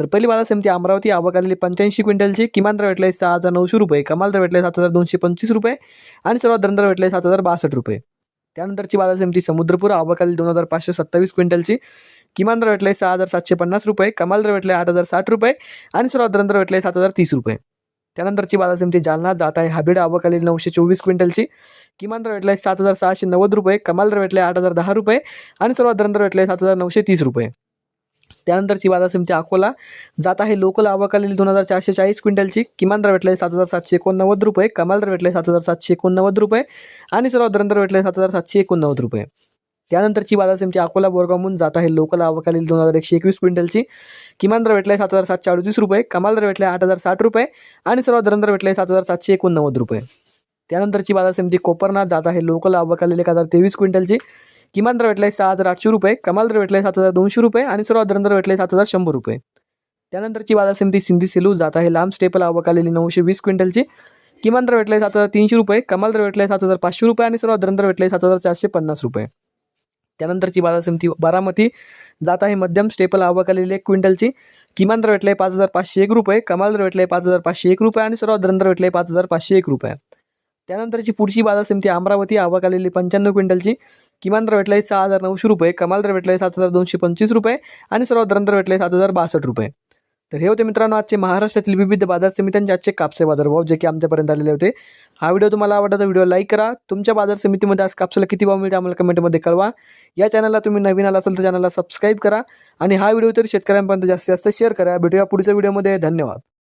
तर पहिली बाजार समिती अमरावती आवक आलेली पंच्याऐंशी क्विंटलची किमान दर भेटले सहा हजार नऊशे रुपये कमाल दर भेटले सात हजार दोनशे पंचवीस रुपये आणि सर्वात दर भेटले सात हजार बासष्ट रुपये. त्यानंतरची बाजार समिती समुद्रपूर आवक आलेली दोन हजार पाचशे सत्तावीस क्विंटलची किमान दर भेटले सहा हजार सातशे पन्नास रुपये कमाल दर भेटले आठ हजार साठ रुपये आणि सर्वात दर भेटले सात हजार तीस रुपये. त्यानंतरची बाजार समिती जालना जात आहे हाबीड आवक आलेली नऊशे चोवीस क्विंटलची किमान दर भेटले सात हजार सहाशे नव्वद रुपये कमाल दर भेटले आठ हजार दहा रुपये आणि सर्वात दर भेटले सात हजार नऊशे तीस रुपये. त्यानंतरची बाजार समिती अकोला जात आहे लोकल आवक दोन हजार चारशे चाळीस क्विंटलची. किमान दर भेटले सात हजार सातशे एकोणनव्वद रुपये कमाल दर भेटले सात हजार सातशे एकोणनव्वद रुपये आणि सर्वात दर भेटले सात हजार सातशे एकोणनव्वद रुपये. त्यानंतरची बाजार समिती अकोला बोरगावहून जात आहे लोकल आवाकालील दोन हजार एकशे एकवीस क्विंटलची. किमान दर भेटले सात हजार सातशे अडतीस रुपये कमाल दर भेटले आठ हजार साठ रुपये आणि सर्वात दर भेटले सात हजार सातशे एकोणनव्वद रुपये. त्यानंतरची बाजार समिती कोपरनाथ जात आहे लोकल आवाकालील एक हजार तेवीस क्विंटलची. किमान दर भेटले सहा हजार आठशे रुपये कमाल दर भेटले सात हजार दोनशे रुपये आणि सर्वात दर भेटले सात हजार शंभर रुपये. त्यानंतरची बाजार समिती सिंधी सेलू जात आहे. लांब स्टेपल आवक आलेली नऊशे वीस क्विंटलची. किमान दर भेटले सात हजार तीनशे रुपये कमाल दर भेटले सात हजार पाचशे रुपये आणि सर्वात दर भेटले सात हजार चारशे पन्नास रुपये. त्यानंतरची बाजार समिती बारामती जात आहे. मध्यम स्टेपल आवक आलेली एक क्विंटलची. किमान दर भेटले पाच हजार पाचशे एक रुपये कमाल दर भेटले पाच हजार पाचशे एक रुपये आणि सर्वात दर भेटले पाच हजार पाचशे एक रुपये. त्यानंतरची पुढची बाजार समिती अमरावती आवक आलेली पंच्याण्णव क्विंटलची. किमान दर भेटले सहा हजार नऊशे रुपये कमाल दर भेटले सात हजार दोनशे पंचवीस रुपये आणि सर्वात दर भेटले सात हजार बासष्ट रुपये. तर हे होते मित्रांनो आजचे महाराष्ट्रातील विविध बाजार समित्यांचे आजचे कापसे बाजारभाव जे की आमच्यापर्यंत आलेले होते. हा व्हिडिओ तुम्हाला आवडला तर व्हिडिओ लाईक करा. तुमच्या बाजार समितीमध्ये आज कापसाला किती भाव मिळते आम्हाला कमेंटमध्ये कळवा. या चॅनलला तुम्ही नवीन आला असेल तर चॅनलला सबस्क्राईब करा आणि हा व्हिडिओ तर शेतकऱ्यांपर्यंत जास्तीत जास्त शेअर करा. भेटूया पुढच्या व्हिडिओमध्ये. धन्यवाद.